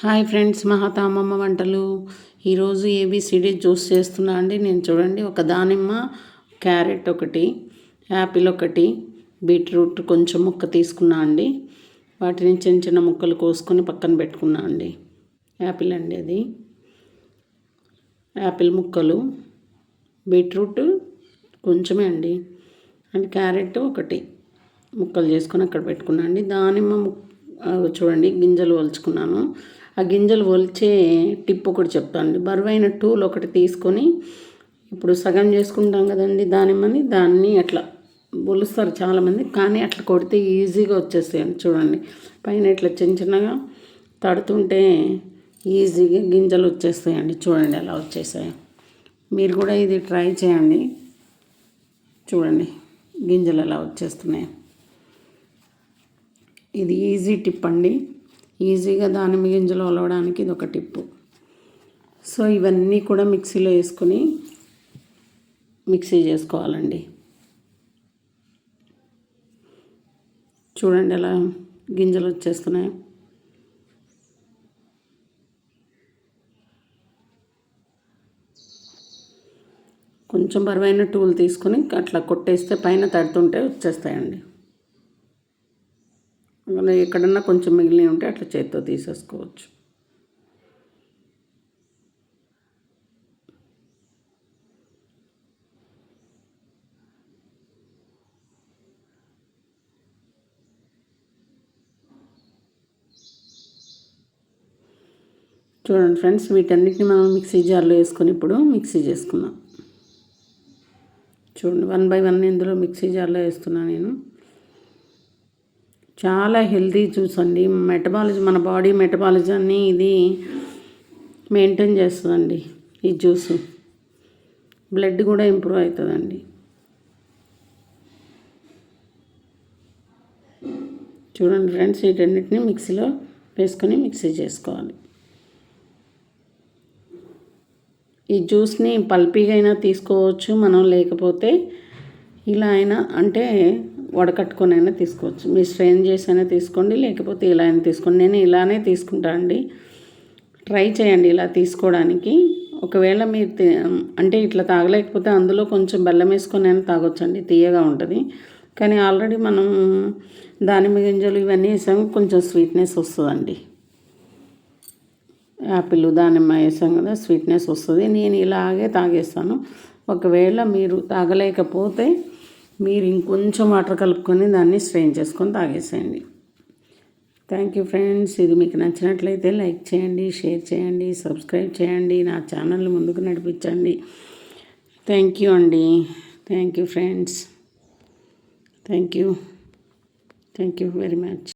Hi friends మహాతామమ్మ వంటలు. ఈరోజు A B C D juice చేస్తున్నా అండి. నేను చూడండి ఒక దానిమ్మ క్యారెట్ ఒకటి యాపిల్ ఒకటి బీట్రూట్ కొంచెం ముక్క తీసుకున్నా అండి. వాటిని చిన్న చిన్న ముక్కలు కోసుకొని పక్కన పెట్టుకున్నా అండి. యాపిల్ అండి అది. యాపిల్ ముక్కలు బీట్రూట్ కొంచెమే అండి. అండ్ క్యారెట్ ఒకటి ముక్కలు చేసుకొని అక్కడ పెట్టుకున్నా అండి. దానిమ్మ చూడండి గింజలు వలుచుకున్నాను ఆ గింజలు ఒలిచే టిప్ ఒకటి చెప్తాను బరువైన టూల్ ఒకటి తీసుకొని ఇప్పుడు సగం చేసుకుంటాం కదండి దానిమని దాన్ని అట్లా ఒలుస్తారు చాలామంది. కానీ అట్లా కొడితే ఈజీగా వచ్చేస్తాయండి చూడండి. పైన ఇట్లా చిన్న చిన్నగా తడుతుంటే ఈజీగా గింజలు వచ్చేస్తాయండి. చూడండి ఎలా వచ్చేసాయి. మీరు కూడా ఇది ట్రై చేయండి. చూడండి గింజలు ఎలా వచ్చేస్తున్నాయి. ఇది ఈజీ టిప్ అండి. ఈజీగా దానిమ్మ గింజలు ఒలవడానికి ఇది ఒక టిప్పు. సో ఇవన్నీ కూడా మిక్సీలో వేసుకొని మిక్సీ చేసుకోవాలండి. చూడండి ఎలా గింజలు వచ్చేస్తున్నాయి. కొంచెం బరువైన టూల్ తీసుకొని అట్లా కొట్టేస్తే పైన తడుతుంటే వచ్చేస్తాయండి. ఎక్కడన్నా కొంచెం మిగిలిన ఉంటే అట్లా చేత్తో తీసేసుకోవచ్చు. చూడండి ఫ్రెండ్స్ వీటన్నిటిని మనం మిక్సీ జార్లో వేసుకొని ఇప్పుడు మిక్సీ చేసుకున్నాం చూడండి వన్ బై వన్ ఇందులో మిక్సీ జార్లో వేస్తున్నాను నేను. చాలా హెల్తీ జ్యూస్ అండి. మెటబాలజీ మన బాడీ మెటబాలిజాన్ని ఇది మెయింటైన్ చేస్తుందండి ఈ జ్యూస్. బ్లడ్ కూడా ఇంప్రూవ్ అవుతుందండి చూడండి ఫ్రెండ్స్ వీటన్నిటిని మిక్సీలో వేసుకొని మిక్సీ చేసుకోవాలి. ఈ జ్యూస్ని పల్పీగా అయినా తీసుకోవచ్చు మనం లేకపోతే ఇలా అయినా అంటే వడకట్టుకొని అయినా తీసుకోవచ్చు. మీరు స్ట్రెయిన్ చేసి అయినా తీసుకోండి లేకపోతే ఇలా అయినా తీసుకోండి. నేను ఇలానే తీసుకుంటా అండి. ట్రై చేయండి ఇలా తీసుకోవడానికి. ఒకవేళ మీరు అంటే ఇట్లా తాగలేకపోతే అందులో కొంచెం బెల్లం వేసుకొని అయినా తాగొచ్చండి తీయగా ఉంటుంది. కానీ ఆల్రెడీ మనం దానిమ్మ గింజలు ఇవన్నీ వేసాము కొంచెం స్వీట్నెస్ వస్తుందండి. యాపిల్ దానిమ్మ వేసాం కదా స్వీట్నెస్ వస్తుంది. నేను ఇలాగే తాగేస్తాను. ఒకవేళ మీరు తాగలేకపోతే మీరు ఇంకొంచెం వాటర్ కలుపుకొని దాన్ని స్ట్రెయిన్ చేసుకొని తాగేసేయండి. థ్యాంక్ యూ ఫ్రెండ్స్ ఇది మీకు నచ్చినట్లయితే లైక్ చేయండి షేర్ చేయండి సబ్స్క్రైబ్ చేయండి నా ఛానల్ ముందుకు నడిపించండి. థ్యాంక్ యూ అండి. Thank you friends thank you thank you very much